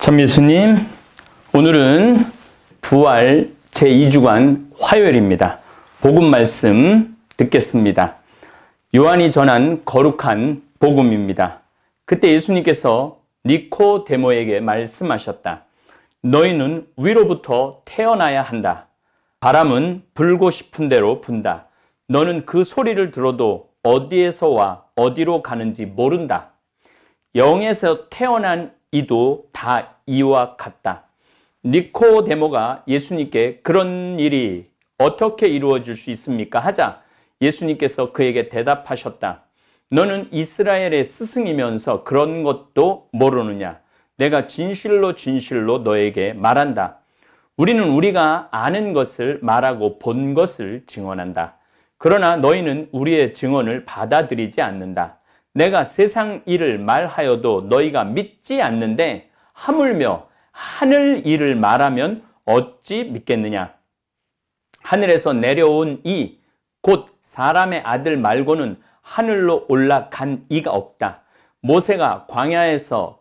참 예수님, 오늘은 부활 제2주간 화요일입니다. 복음 말씀 듣겠습니다. 요한이 전한 거룩한 복음입니다. 그때 예수님께서 니코데모에게 말씀하셨다. 너희는 위로부터 태어나야 한다. 바람은 불고 싶은 대로 분다. 너는 그 소리를 들어도 어디에서 와 어디로 가는지 모른다. 영에서 태어난 이도 다 이와 같다. 니코데모가 예수님께 그런 일이 어떻게 이루어질 수 있습니까? 하자 예수님께서 그에게 대답하셨다. 너는 이스라엘의 스승이면서 그런 것도 모르느냐? 내가 진실로 진실로 너에게 말한다. 우리는 우리가 아는 것을 말하고 본 것을 증언한다. 그러나 너희는 우리의 증언을 받아들이지 않는다. 내가 세상 일을 말하여도 너희가 믿지 않는데 하물며 하늘 일을 말하면 어찌 믿겠느냐? 하늘에서 내려온 이 곧 사람의 아들 말고는 하늘로 올라간 이가 없다. 모세가 광야에서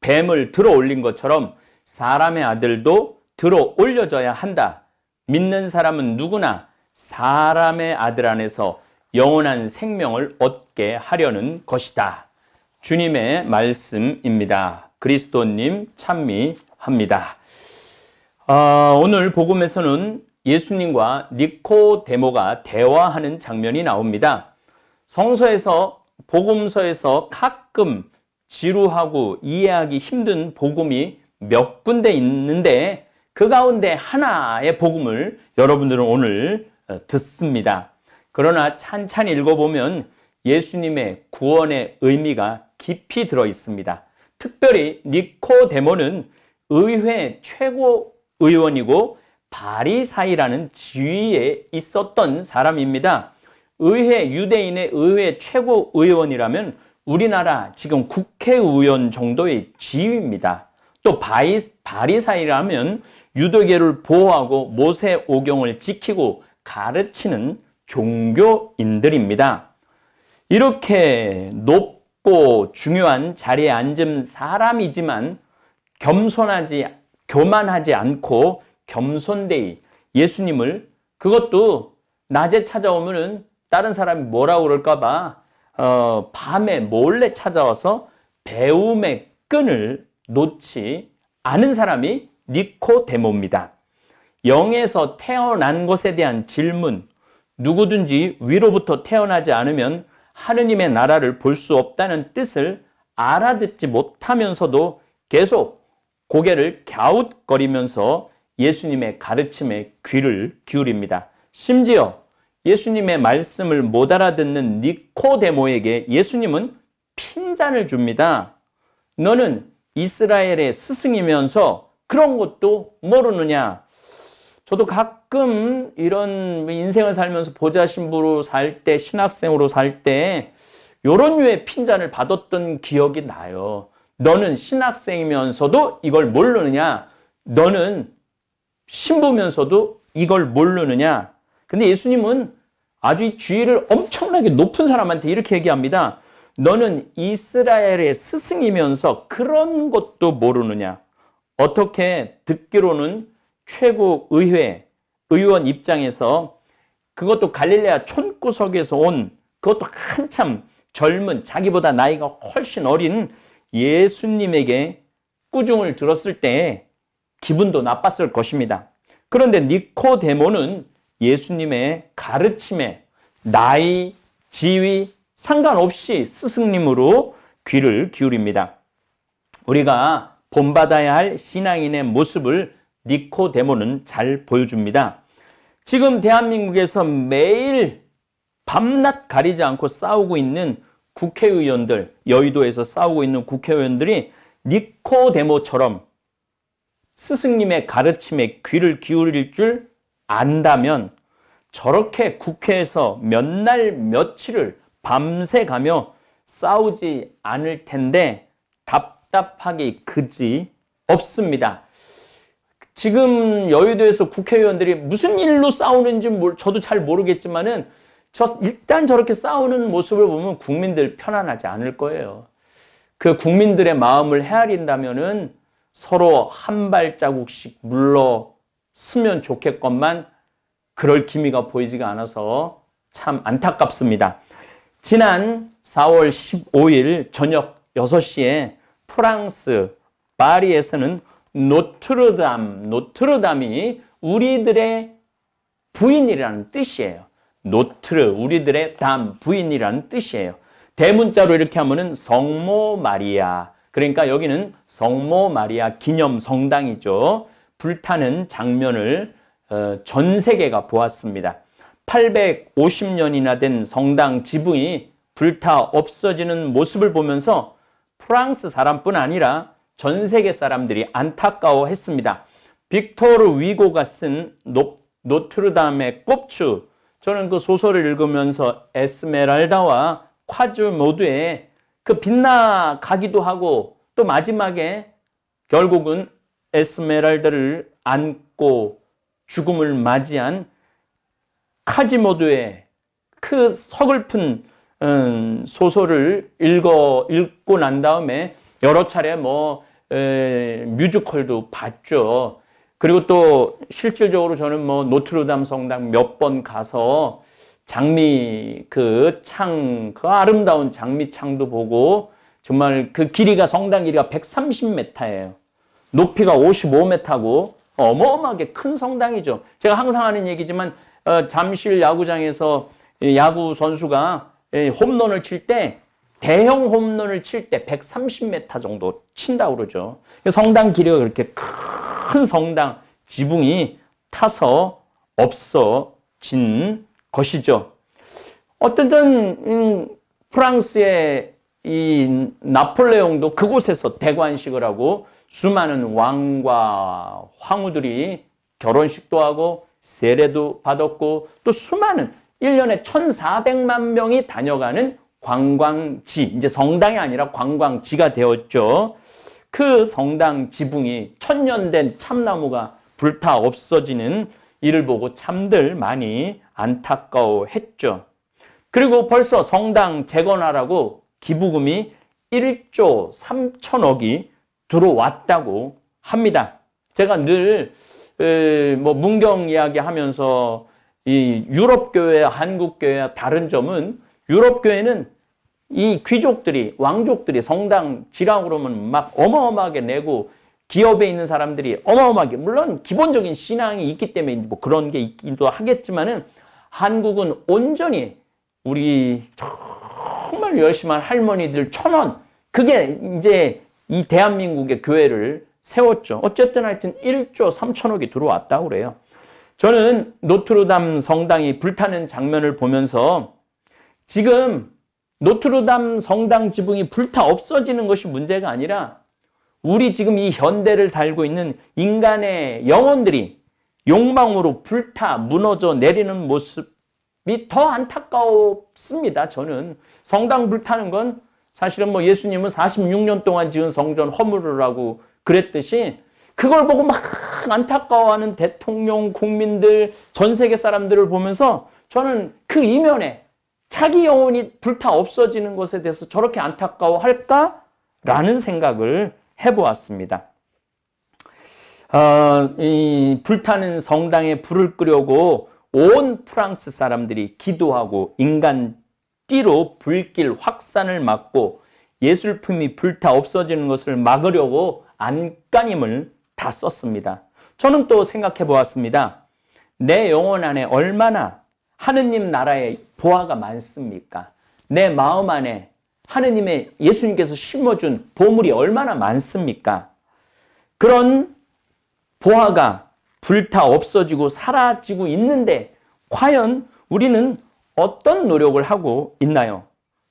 뱀을 들어 올린 것처럼 사람의 아들도 들어 올려져야 한다. 믿는 사람은 누구나 사람의 아들 안에서 영원한 생명을 얻게 하려는 것이다. 주님의 말씀입니다. 그리스도님 찬미합니다. 어, 오늘 복음에서는 예수님과 니코데모가 대화하는 장면이 나옵니다. 성서에서 복음서에서 가끔 지루하고 이해하기 힘든 복음이 몇 군데 있는데 그 가운데 하나의 복음을 여러분들은 오늘 어, 듣습니다. 그러나 찬찬히 읽어보면 예수님의 구원의 의미가 깊이 들어 있습니다. 특별히 니코데모는 의회 최고 의원이고 바리사이라는 지위에 있었던 사람입니다. 의회 유대인의 의회 최고 의원이라면 우리나라 지금 국회의원 정도의 지위입니다. 또 바이, 바리사이라면 유도계를 보호하고 모세 오경을 지키고 가르치는 종교인들입니다. 이렇게 높 고 중요한 자리에 앉은 사람이지만 겸손하지, 교만하지 않고 겸손되이 예수님을 그것도 낮에 찾아오면은 다른 사람이 뭐라고 그럴까봐 어, 밤에 몰래 찾아와서 배움의 끈을 놓지 않은 사람이 니코데모입니다. 영에서 태어난 것에 대한 질문, 누구든지 위로부터 태어나지 않으면 하느님의 나라를 볼 수 없다는 뜻을 알아듣지 못하면서도 계속 고개를 갸웃거리면서 예수님의 가르침에 귀를 기울입니다. 심지어 예수님의 말씀을 못 알아듣는 니코데모에게 예수님은 핀잔을 줍니다. 너는 이스라엘의 스승이면서 그런 것도 모르느냐? 저도 가끔 이런 인생을 살면서 보좌 신부로 살 때, 신학생으로 살 때, 이런 류의 핀잔을 받았던 기억이 나요. 너는 신학생이면서도 이걸 모르느냐? 너는 신부면서도 이걸 모르느냐? 근데 예수님은 아주 이 지위를 엄청나게 높은 사람한테 이렇게 얘기합니다. 너는 이스라엘의 스승이면서 그런 것도 모르느냐? 어떻게 듣기로는 최고 의회 의원 입장에서 그것도 갈릴레아 촌구석에서 온 그것도 한참 젊은 자기보다 나이가 훨씬 어린 예수님에게 꾸중을 들었을 때 기분도 나빴을 것입니다. 그런데 니코데모는 예수님의 가르침에 나이, 지위 상관없이 스승님으로 귀를 기울입니다. 우리가 본받아야 할 신앙인의 모습을 니코데모는 잘 보여줍니다. 지금 대한민국에서 매일 밤낮 가리지 않고 싸우고 있는 국회의원들, 여의도에서 싸우고 있는 국회의원들이 니코데모처럼 스승님의 가르침에 귀를 기울일 줄 안다면 저렇게 국회에서 몇 날 며칠을 밤새 가며 싸우지 않을 텐데 답답하기 그지 없습니다. 지금 여의도에서 국회의원들이 무슨 일로 싸우는지 저도 잘 모르겠지만은 저 일단 저렇게 싸우는 모습을 보면 국민들 편안하지 않을 거예요. 그 국민들의 마음을 헤아린다면은 서로 한 발자국씩 물러서면 좋겠건만 그럴 기미가 보이지가 않아서 참 안타깝습니다. 지난 4월 15일 저녁 6시에 프랑스 파리에서는 노트르담, 노트르담이 우리들의 부인이라는 뜻이에요. 노트르, 우리들의 담, 부인이라는 뜻이에요. 대문자로 이렇게 하면은 성모 마리아. 그러니까 여기는 성모 마리아 기념 성당이죠. 불타는 장면을 어, 전 세계가 보았습니다. 850년이나 된 성당 지붕이 불타 없어지는 모습을 보면서 프랑스 사람뿐 아니라 전 세계 사람들이 안타까워했습니다. 빅토르 위고가 쓴 노, 노트르담의 꼽추 저는 그 소설을 읽으면서 에스메랄다와 콰주 모두에 그 빛나가기도 하고 또 마지막에 결국은 에스메랄다를 안고 죽음을 맞이한 카지모드의 그 서글픈 음, 소설을 읽어 읽고 난 다음에 여러 차례 뭐 에, 뮤지컬도 봤죠. 그리고 또 실질적으로 저는 뭐 노트르담 성당 몇 번 가서 장미 그 창, 그 아름다운 장미 창도 보고 정말 그 길이가 성당 길이가 130m예요. 높이가 55m고 어마어마하게 큰 성당이죠. 제가 항상 하는 얘기지만 어, 잠실 야구장에서 야구 선수가 홈런을 칠 때 대형 홈런을 칠 때 130m 정도 친다고 그러죠. 성당 길이가 그렇게 큰 성당 지붕이 타서 없어진 것이죠. 어떤 음, 프랑스의 이 나폴레옹도 그곳에서 대관식을 하고 수많은 왕과 황후들이 결혼식도 하고 세례도 받았고 또 수많은 1년에 1,400만 명이 다녀가는 관광지, 이제 성당이 아니라 관광지가 되었죠. 그 성당 지붕이 천년 된 참나무가 불타 없어지는 이를 보고 참들 많이 안타까워했죠. 그리고 벌써 성당 재건하라고 기부금이 1조 3천억이 들어왔다고 합니다. 제가 늘 뭐 문경 이야기 하면서 이 유럽 교회, 한국 교회와 다른 점은 유럽 교회는 이 귀족들이 왕족들이 성당 그러면 막 어마어마하게 내고 기업에 있는 사람들이 어마어마하게 물론 기본적인 신앙이 있기 때문에 뭐 그런 게 있기도 하겠지만은 한국은 온전히 우리 정말 열심히 한 할머니들 천원 그게 이제 이 대한민국의 교회를 세웠죠. 어쨌든 하여튼 1조 3천억이 들어왔다고 그래요. 저는 노트르담 성당이 불타는 장면을 보면서 지금 노트르담 성당 지붕이 불타 없어지는 것이 문제가 아니라 우리 지금 이 현대를 살고 있는 인간의 영혼들이 욕망으로 불타 무너져 내리는 모습이 더 안타까웠습니다. 저는 성당 불타는 건 사실은 뭐 예수님은 46년 동안 지은 성전 허물으라고 그랬듯이 그걸 보고 막 안타까워하는 대통령, 국민들, 전 세계 사람들을 보면서 저는 그 이면에 자기 영혼이 불타 없어지는 것에 대해서 저렇게 안타까워할까 라는 생각을 해보았습니다. 어, 이 불타는 성당에 불을 끄려고 온 프랑스 사람들이 기도하고 인간 띠로 불길 확산을 막고 예술품이 불타 없어지는 것을 막으려고 안간힘을 다 썼습니다. 저는 또 생각해 보았습니다. 내 영혼 안에 얼마나 하느님 나라의 보화가 많습니까? 내 마음 안에 하느님의 예수님께서 심어준 보물이 얼마나 많습니까? 그런 보화가 불타 없어지고 사라지고 있는데 과연 우리는 어떤 노력을 하고 있나요?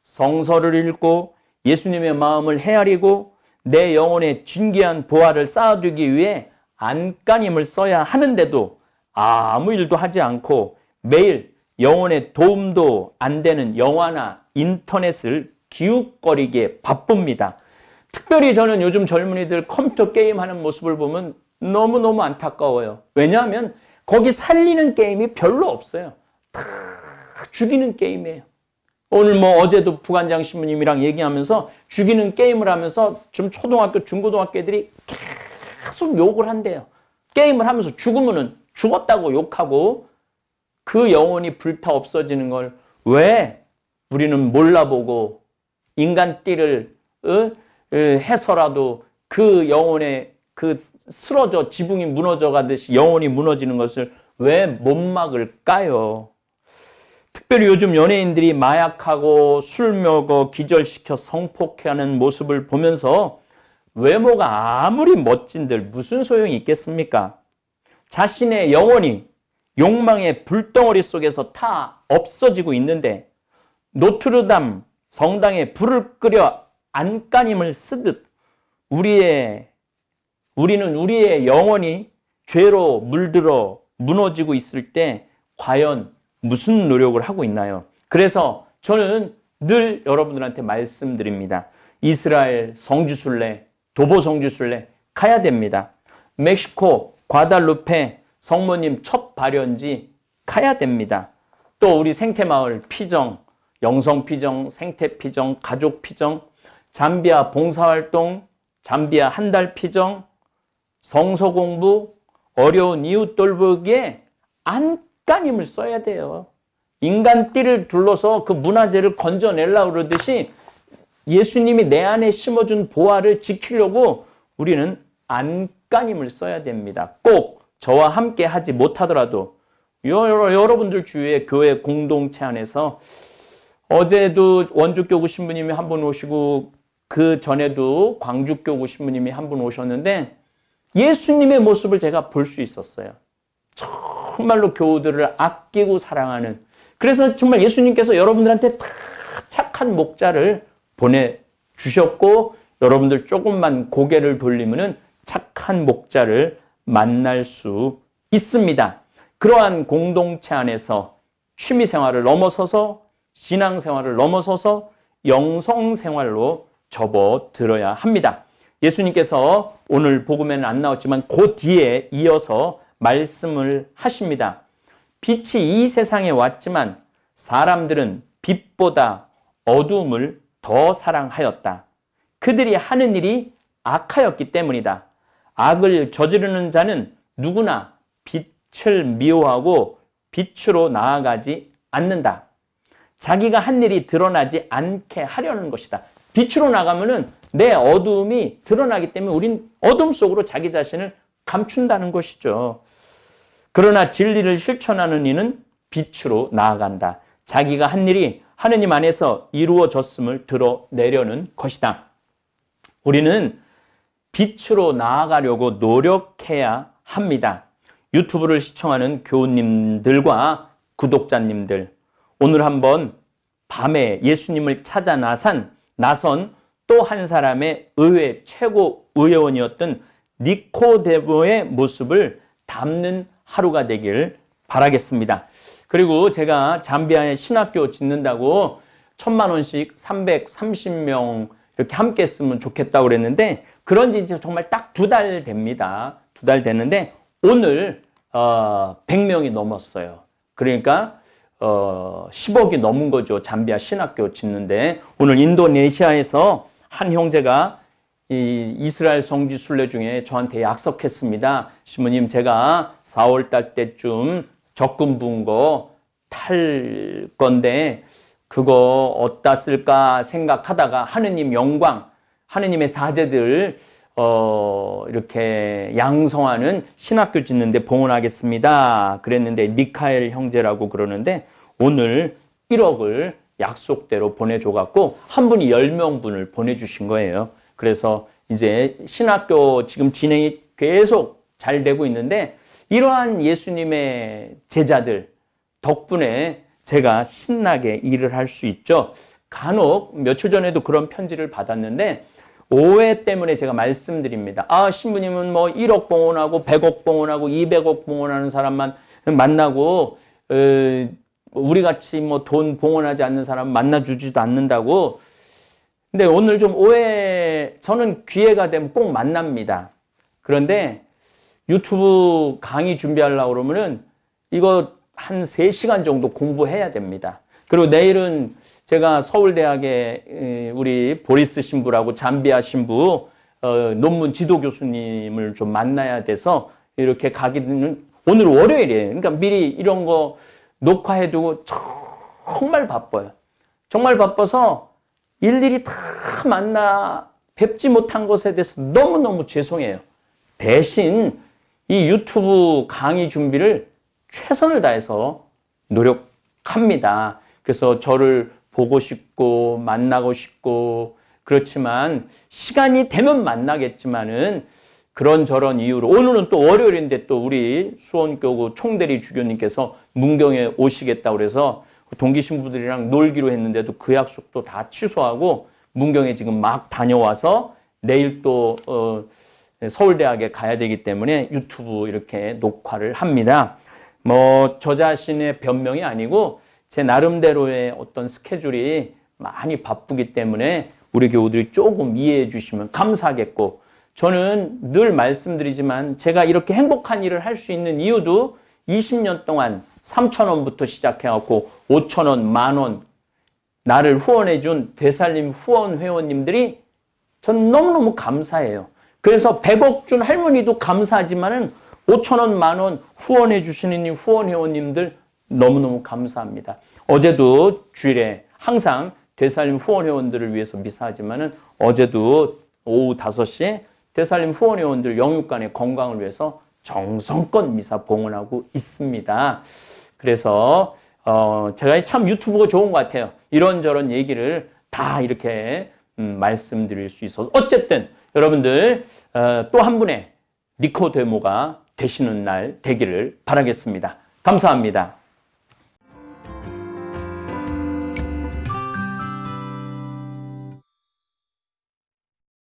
성서를 읽고 예수님의 마음을 헤아리고 내 영혼의 진귀한 보화를 쌓아두기 위해 안간힘을 써야 하는데도 아무 일도 하지 않고 매일 영혼의 도움도 안 되는 영화나 인터넷을 기웃거리기에 바쁩니다. 특별히 저는 요즘 젊은이들 컴퓨터 게임 하는 모습을 보면 너무너무 안타까워요. 왜냐하면 거기 살리는 게임이 별로 없어요. 다 죽이는 게임이에요. 오늘 뭐 어제도 부관장 신부님이랑 얘기하면서 죽이는 게임을 하면서 좀 초등학교, 중고등학교 애들이 계속 욕을 한대요. 게임을 하면서 죽으면은 죽었다고 욕하고 그 영혼이 불타 없어지는 걸 왜 우리는 몰라보고 인간 띠를 어? 어, 해서라도 그 영혼의 그 쓰러져 지붕이 무너져 가듯이 영혼이 무너지는 것을 왜 못 막을까요? 특별히 요즘 연예인들이 마약하고 술 먹어 기절시켜 성폭행하는 모습을 보면서 외모가 아무리 멋진들 무슨 소용이 있겠습니까? 자신의 영혼이 욕망의 불덩어리 속에서 타 없어지고 있는데 노트르담 성당에 불을 끄려 안간힘을 쓰듯 우리의 우리는 우리의 영혼이 죄로 물들어 무너지고 있을 때 과연 무슨 노력을 하고 있나요? 그래서 저는 늘 여러분들한테 말씀드립니다. 이스라엘 성주순례, 도보 성주순례 가야 됩니다. 멕시코 과달루페 성모님 첫 발연지 가야 됩니다. 또 우리 생태마을 피정, 영성 피정, 생태 피정, 가족 피정, 잠비아 봉사활동, 잠비아 한 달 피정, 성서 공부, 어려운 이웃 돌보기에 안간힘을 써야 돼요. 인간 띠를 둘러서 그 문화재를 건져내려고 그러듯이 예수님이 내 안에 심어준 보화를 지키려고 우리는 안간힘을 써야 됩니다. 꼭 저와 함께 하지 못하더라도 여러분들 주위의 교회 공동체 안에서 어제도 원주교구 신부님이 한 분 오시고 그 전에도 광주교구 신부님이 한 분 오셨는데 예수님의 모습을 제가 볼 수 있었어요. 정말로 교우들을 아끼고 사랑하는 그래서 정말 예수님께서 여러분들한테 다 착한 목자를 보내주셨고 여러분들 조금만 고개를 돌리면 착한 목자를 만날 수 있습니다. 그러한 공동체 안에서 취미 생활을 넘어서서 신앙 생활을 넘어서서 영성 생활로 접어들어야 합니다. 예수님께서 오늘 복음에는 안 나왔지만 그 뒤에 이어서 말씀을 하십니다. 빛이 이 세상에 왔지만 사람들은 빛보다 어두움을 더 사랑하였다. 그들이 하는 일이 악하였기 때문이다. 악을 저지르는 자는 누구나 빛을 미워하고 빛으로 나아가지 않는다. 자기가 한 일이 드러나지 않게 하려는 것이다. 빛으로 나가면은 내 어두움이 드러나기 때문에 우린 어둠 속으로 자기 자신을 감춘다는 것이죠. 그러나 진리를 실천하는 이는 빛으로 나아간다. 자기가 한 일이 하느님 안에서 이루어졌음을 드러내려는 것이다. 우리는 빛으로 나아가려고 노력해야 합니다. 유튜브를 시청하는 교우님들과 구독자님들, 오늘 한번 밤에 예수님을 찾아 나선, 나선 또 한 사람의 의회 최고 의원이었던 니코데모의 모습을 담는 하루가 되길 바라겠습니다. 그리고 제가 잠비아에 신학교 짓는다고 천만 원씩 330명 이렇게 함께 했으면 좋겠다고 그랬는데 그런 지 이제 정말 딱 두 달 됩니다. 두 달 됐는데 오늘 어 100명이 넘었어요. 그러니까 어 10억이 넘은 거죠. 잠비아 신학교 짓는데 오늘 인도네시아에서 한 형제가 이 이스라엘 성지 순례 중에 저한테 약속했습니다. 신부님 제가 4월 달 때쯤 적금 부은 거 탈 건데 그거 어디다 쓸까 생각하다가 하느님 영광, 하느님의 사제들 어, 이렇게 양성하는 신학교 짓는데 봉헌하겠습니다. 그랬는데 미카엘 형제라고 그러는데 오늘 1억을 약속대로 보내줘갖고 한 분이 10명분을 보내주신 거예요. 그래서 이제 신학교 지금 진행이 계속 잘 되고 있는데 이러한 예수님의 제자들 덕분에 제가 신나게 일을 할 수 있죠. 간혹 며칠 전에도 그런 편지를 받았는데 오해 때문에 제가 말씀드립니다. 아, 신부님은 뭐 1억 봉헌하고 100억 봉헌하고 200억 봉헌하는 사람만 만나고 어, 우리 같이 뭐 돈 봉헌하지 않는 사람 만나 주지도 않는다고 근데 오늘 좀 오해, 저는 기회가 되면 꼭 만납니다. 그런데 유튜브 강의 준비하려고 그러면은 이거 한 3시간 정도 공부해야 됩니다. 그리고 내일은 제가 서울대학에 우리 보리스 신부라고 잠비아 신부 어, 논문 지도 교수님을 좀 만나야 돼서 이렇게 가게 되는 오늘 월요일이에요. 그러니까 미리 이런 거 녹화해두고 정말 바빠요. 정말 바빠서 일일이 다 만나 뵙지 못한 것에 대해서 너무너무 죄송해요. 대신 이 유튜브 강의 준비를 최선을 다해서 노력합니다. 그래서 저를 보고 싶고 만나고 싶고 그렇지만 시간이 되면 만나겠지만은 그런 저런 이유로 오늘은 또 월요일인데 또 우리 수원교구 총대리 주교님께서 문경에 오시겠다고 그래서 동기 신부들이랑 놀기로 했는데도 그 약속도 다 취소하고 문경에 지금 막 다녀와서 내일 또 어, 서울대학에 가야 되기 때문에 유튜브 이렇게 녹화를 합니다. 뭐 저 자신의 변명이 아니고 제 나름대로의 어떤 스케줄이 많이 바쁘기 때문에 우리 교우들이 조금 이해해 주시면 감사하겠고 저는 늘 말씀드리지만 제가 이렇게 행복한 일을 할 수 있는 이유도 20년 동안 3천 원부터 시작해 갖고 5천 원, 만원 나를 후원해 준 되살림 후원 회원님들이 전 너무너무 감사해요. 그래서 100억 준 할머니도 감사하지만은 5천 원, 만원 후원해 주시는 이 후원 회원님들 너무너무 감사합니다. 어제도 주일에 항상 되살림 후원 회원들을 위해서 미사하지만 은 어제도 오후 5시에 되살림 후원 회원들 영육간의 건강을 위해서 정성껏 미사 봉헌하고 있습니다. 그래서 어 제가 참 유튜브가 좋은 것 같아요. 이런저런 얘기를 다 이렇게 음, 말씀드릴 수 있어서 어쨌든 여러분들 어, 또 한 분의 니코데모가 되시는 날 되기를 바라겠습니다. 감사합니다.